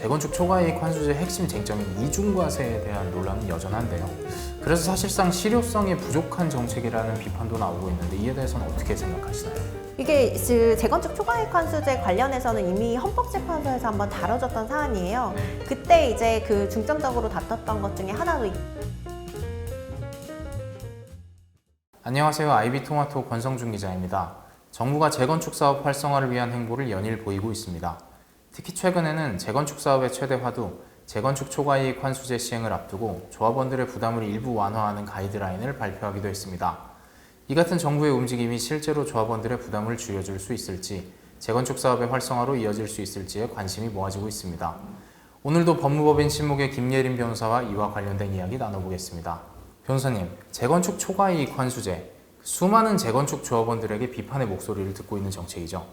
재건축 초과이익 환수제 핵심 쟁점인 이중과세에 대한 논란은 여전한데요. 그래서 사실상 실효성이 부족한 정책이라는 비판도 나오고 있는데 이에 대해서는 어떻게 생각하시나요? 이게 그 재건축 초과이익 환수제 관련해서는 이미 헌법재판소에서 한번 다뤄졌던 사안이에요. 그때 이제 그 중점적으로 다퉜던 것 중에 하나도 이- 안녕하세요. 아이비토마토 권성준 기자입니다. 정부가 재건축 사업 활성화를 위한 행보를 연일 보이고 있습니다. 특히 최근에는 재건축 사업의 최대 화두 재건축 초과이익 환수제 시행을 앞두고 조합원들의 부담을 일부 완화하는 가이드라인을 발표하기도 했습니다. 이 같은 정부의 움직임이 실제로 조합원들의 부담을 줄여줄 수 있을지, 재건축 사업의 활성화로 이어질 수 있을지에 관심이 모아지고 있습니다. 오늘도 법무법인 신목의 김예림 변호사와 이와 관련된 이야기 나눠보겠습니다. 변호사님, 재건축 초과이익 환수제, 수많은 재건축 조합원들에게 비판의 목소리를 듣고 있는 정책이죠.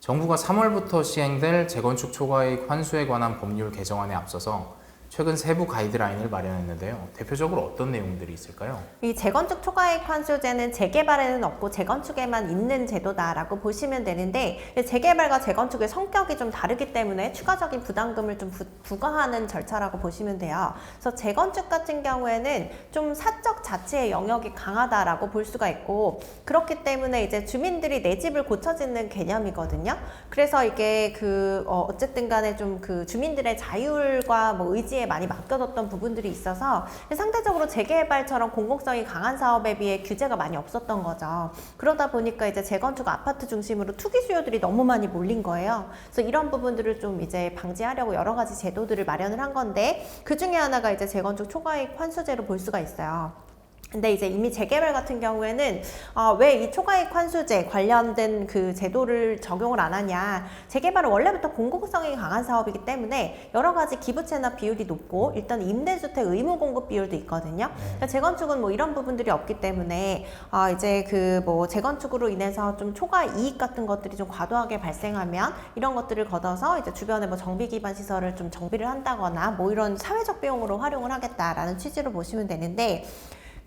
정부가 3월부터 시행될 재건축 초과이익 환수에 관한 법률 개정안에 앞서서 최근 세부 가이드라인을 마련했는데요. 대표적으로 어떤 내용들이 있을까요? 이 재건축 초과이익 환수제는 재개발에는 없고 재건축에만 있는 제도다라고 보시면 되는데 재개발과 재건축의 성격이 좀 다르기 때문에 추가적인 부담금을 좀 부, 부과하는 절차라고 보시면 돼요. 그래서 재건축 같은 경우에는 좀 사적 자치의 영역이 강하다라고 볼 수가 있고 그렇기 때문에 이제 주민들이 내 집을 고쳐짓는 개념이거든요. 그래서 이게 그 어, 어쨌든 간에 좀 그 주민들의 자율과 뭐 의지 에 많이 맡겨뒀던 부분들이 있어서 상대적으로 재개발처럼 공공성이 강한 사업에 비해 규제가 많이 없었던 거죠. 그러다 보니까 이제 재건축 아파트 중심으로 투기 수요들이 너무 많이 몰린 거예요. 그래서 이런 부분들을 좀 이제 방지하려고 여러 가지 제도들을 마련을 한 건데 그 중에 하나가 이제 재건축 초과이익 환수제로 볼 수가 있어요. 근데 이제 이미 재개발 같은 경우에는 어, 왜이 초과이익 환수제 관련된 그 제도를 적용을 안 하냐. 재개발은 원래부터 공공성이 강한 사업이기 때문에 여러 가지 기부채납 비율이 높고 일단 임대주택 의무 공급 비율도 있거든요. 그러니까 재건축은 뭐 이런 부분들이 없기 때문에 어, 이제 그 뭐 재건축으로 인해서 좀 초과 이익 같은 것들이 좀 과도하게 발생하면 이런 것들을 걷어서 이제 주변에 뭐 정비 기반 시설을 좀 정비를 한다거나 뭐 이런 사회적 비용으로 활용을 하겠다라는 취지로 보시면 되는데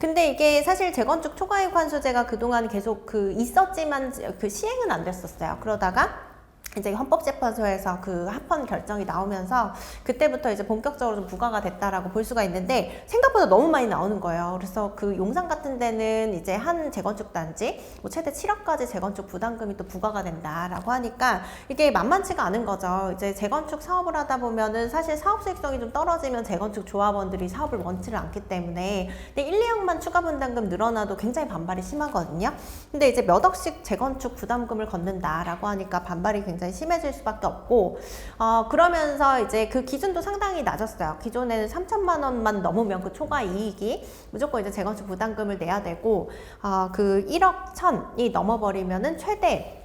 근데 이게 사실 재건축 초과이익 환수제가 그동안 계속 그 있었지만 그 시행은 안 됐었어요. 그러다가 이제 헌법재판소에서 그 합헌 결정이 나오면서 그때부터 이제 본격적으로 좀 부과가 됐다라고 볼 수가 있는데 생각보다 너무 많이 나오는 거예요. 그래서 그 용산 같은 데는 이제 한 재건축 단지 뭐 최대 7억까지 재건축 부담금이 또 부과가 된다라고 하니까 이게 만만치가 않은 거죠. 이제 재건축 사업을 하다 보면은 사실 사업 수익성이 좀 떨어지면 재건축 조합원들이 사업을 원치를 않기 때문에 근데 1, 2억만 추가 분담금 늘어나도 굉장히 반발이 심하거든요. 근데 이제 몇 억씩 재건축 부담금을 걷는다라고 하니까 반발이 굉장히 심해질 수밖에 없고 어, 그러면서 이제 그 기준도 상당히 낮았어요. 기존에는 3천만 원만 넘으면 그 초과 이익이 무조건 이제 재건축 부담금을 내야 되고 어, 그 1억 천이 넘어버리면은 최대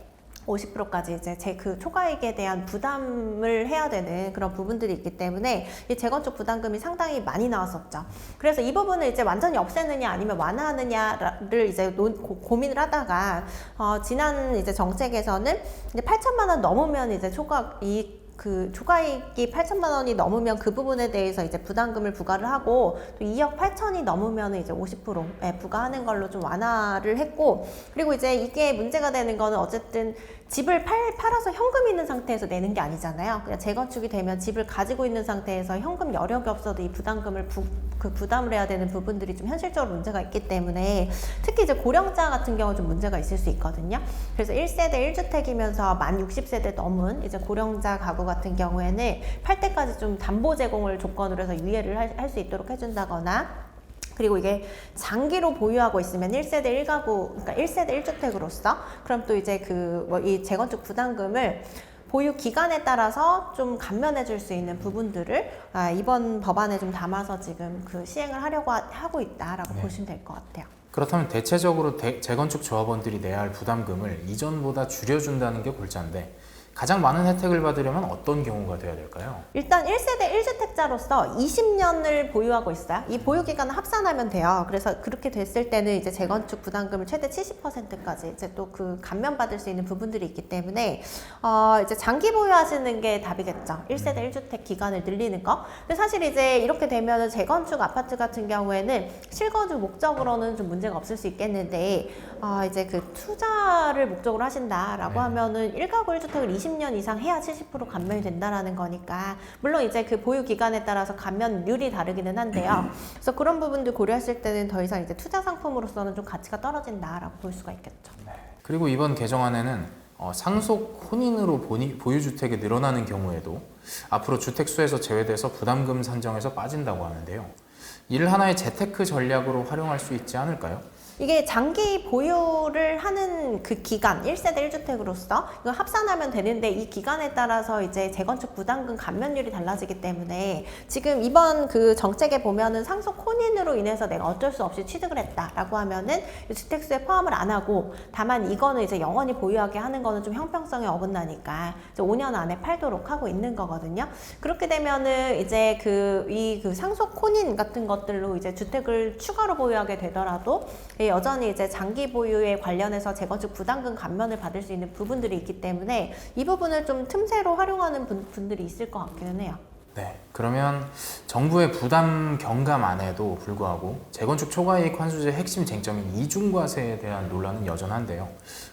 50%까지 이제 제 그 초과이익에 대한 부담을 해야 되는 그런 부분들이 있기 때문에 이 재건축 부담금이 상당히 많이 나왔었죠. 그래서 이 부분을 이제 완전히 없애느냐 아니면 완화하느냐를 이제 논, 고, 고민을 하다가 어, 지난 이제 정책에서는 이제 8천만 원 넘으면 이제 초과 이익 그 초과이익이 8천만 원이 넘으면 그 부분에 대해서 이제 부담금을 부과를 하고 또 2억 8천이 넘으면 이제 50%에 부과하는 걸로 좀 완화를 했고 그리고 이제 이게 문제가 되는 거는 어쨌든 집을 팔, 팔아서 현금 있는 상태에서 내는 게 아니잖아요. 그냥 재건축이 되면 집을 가지고 있는 상태에서 현금 여력이 없어도 이 부담금을 부, 그 부담을 해야 되는 부분들이 좀 현실적으로 문제가 있기 때문에 특히 이제 고령자 같은 경우 좀 문제가 있을 수 있거든요. 그래서 1세대 1주택이면서 만 60세대 넘은 이제 고령자 가구 같은 경우에는 팔 때까지 좀 담보 제공을 조건으로 해서 유예를 할 수 있도록 해준다거나 그리고 이게 장기로 보유하고 있으면 1세대 1가구, 그러니까 1세대 1주택으로서 그럼 또 이제 그 뭐 이 재건축 부담금을 보유 기간에 따라서 좀 감면해 줄 수 있는 부분들을 아, 이번 법안에 좀 담아서 지금 그 시행을 하려고 하, 하고 있다라고 네. 보시면 될 것 같아요. 그렇다면 대체적으로 대- 재건축 조합원들이 내야 할 부담금을 이전보다 줄여준다는 게 골자인데 가장 많은 혜택을 받으려면 어떤 경우가 돼야 될까요? 일단 1세대 1주택자로서 20년을 보유하고 있어요. 이 보유 기간을 합산하면 돼요. 그래서 그렇게 됐을 때는 이제 재건축 부담금을 최대 70%까지 이제 또 그 감면 받을 수 있는 부분들이 있기 때문에 어 이제 장기 보유하시는 게 답이겠죠. 1세대 1주택 기간을 늘리는 거. 근데 사실 이제 이렇게 되면은 재건축 아파트 같은 경우에는 실거주 목적으로는 좀 문제가 없을 수 있겠는데 아 이제 그 투자를 목적으로 하신다라고 네. 하면은 1가구 1주택을 20년 이상 해야 70% 감면이 된다라는 거니까 물론 이제 그 보유 기간에 따라서 감면율이 다르기는 한데요. 그래서 그런 부분들 고려했을 때는 더 이상 이제 투자 상품으로서는 좀 가치가 떨어진다라고 볼 수가 있겠죠. 그리고 이번 개정안에는 어, 상속 혼인으로 보니, 보유주택이 늘어나는 경우에도 앞으로 주택수에서 제외돼서 부담금 산정에서 빠진다고 하는데요. 이를 하나의 재테크 전략으로 활용할 수 있지 않을까요? 이게 장기 보유를 하는 그 기간, 1세대 1주택으로서 이거 합산하면 되는데 이 기간에 따라서 이제 재건축 부담금 감면율이 달라지기 때문에 지금 이번 그 정책에 보면은 상속 혼인으로 인해서 내가 어쩔 수 없이 취득을 했다라고 하면은 이 주택수에 포함을 안 하고 다만 이거는 이제 영원히 보유하게 하는 거는 좀 형평성에 어긋나니까 이제 5년 안에 팔도록 하고 있는 거거든요. 그렇게 되면은 이제 그 이그 상속 혼인 같은 것들로 이제 주택을 추가로 보유하게 되더라도 예, 여전히 이제 장기 보유에 관련해서 재건축 부담금 감면을 받을 수 있는 부분들이 있기 때문에 이 부분을 좀 틈새로 활용하는 분, 분들이 있을 것 같기는 해요. 네. 그러면 정부의 부담 경감 안에도 불구하고 재건축 초과이익 환수제 핵심 쟁점인 이중과세에 대한 논란은 여전한데요.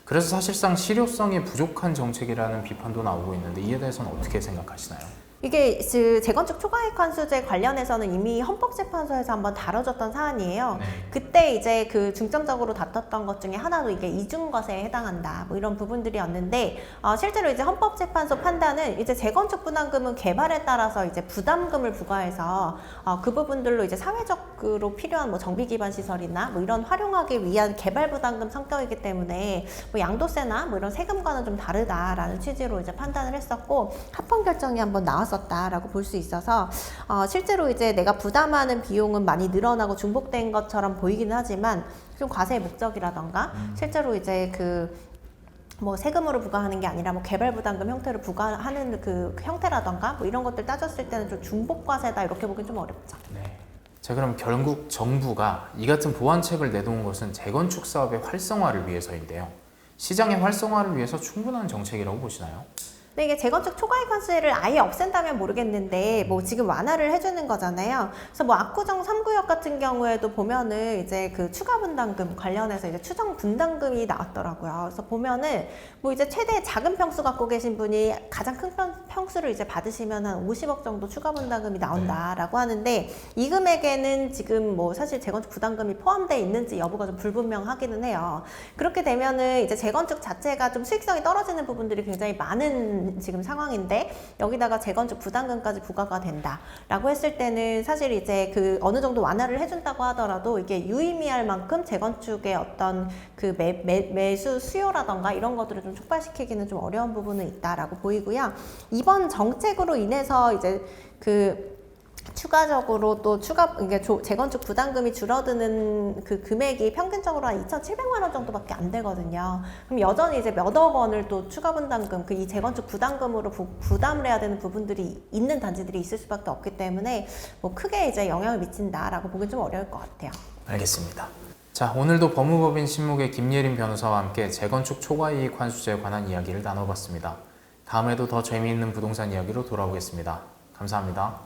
그래서 사실상 실효성이 부족한 정책이라는 비판도 나오고 있는데 이에 대해서는 어떻게 생각하시나요? 이게 그 재건축 초과이익 환수제 관련해서는 이미 헌법재판소에서 한번 다뤄졌던 사안이에요. 그때 이제 그 중점적으로 다퉜던 것 중에 하나도 이게 이중과세에 해당한다. 뭐 이런 부분들이었는데 어, 실제로 이제 헌법재판소 판단은 이제 재건축 부담금은 개발에 따라서 이제 부담금을 부과해서 어, 그 부분들로 이제 사회적으로 필요한 뭐 정비 기반 시설이나 뭐 이런 활용하기 위한 개발 부담금 성격이기 때문에 뭐 양도세나 뭐 이런 세금과는 좀 다르다라는 취지로 이제 판단을 했었고 합헌 결정이 한번 나왔었다라고 볼 수 있어서 어, 실제로 이제 내가 부담하는 비용은 많이 늘어나고 중복된 것처럼 보이기는 하지만 좀 과세의 목적이라던가 실제로 이제 그뭐 세금으로 부과하는 게 아니라 뭐 개발 부담금 형태로 부과하는 그 형태라던가 뭐 이런 것들 따졌을 때는 좀 중복 과세다 이렇게 보기 좀 어렵죠. 네. 자 그럼 결국 정부가 이 같은 보완책을 내놓은 것은 재건축 사업의 활성화를 위해서인데요. 시장의 활성화를 위해서 충분한 정책이라고 보시나요? 근데 이게 재건축 초과이익 환수를 아예 없앤다면 모르겠는데 뭐 지금 완화를 해주는 거잖아요. 그래서 뭐 압구정 3구역 같은 경우에도 보면은 이제 그 추가 분담금 관련해서 이제 추정 분담금이 나왔더라고요. 그래서 보면은 뭐 이제 최대 작은 평수 갖고 계신 분이 가장 큰 평, 평수를 이제 받으시면 한 50억 정도 추가 분담금이 나온다라고 하는데 이 금액에는 지금 뭐 사실 재건축 부담금이 포함되어 있는지 여부가 좀 불분명하기는 해요. 그렇게 되면은 이제 재건축 자체가 좀 수익성이 떨어지는 부분들이 굉장히 많은 지금 상황인데 여기다가 재건축 부담금까지 부과가 된다라고 했을 때는 사실 이제 그 어느 정도 완화를 해준다고 하더라도 이게 유의미할 만큼 재건축의 어떤 그 매, 매, 매수 수요라던가 이런 것들을 좀 촉발시키기는 좀 어려운 부분은 있다라고 보이고요. 이번 정책으로 인해서 이제 그 추가적으로 또 추가 이게 조- 재건축 부담금이 줄어드는 그 금액이 평균적으로 한 2,700만 원 정도밖에 안 되거든요. 그럼 여전히 이제 몇억 원을 또 추가 분담금 그 이 재건축 부담금으로 부, 부담을 해야 되는 부분들이 있는 단지들이 있을 수밖에 없기 때문에 뭐 크게 이제 영향을 미친다라고 보기 좀 어려울 것 같아요. 알겠습니다. 자, 오늘도 법무법인 신목의 김예린 변호사와 함께 재건축 초과 이익 환수제에 관한 이야기를 나눠봤습니다. 다음에도 더 재미있는 부동산 이야기로 돌아오겠습니다. 감사합니다.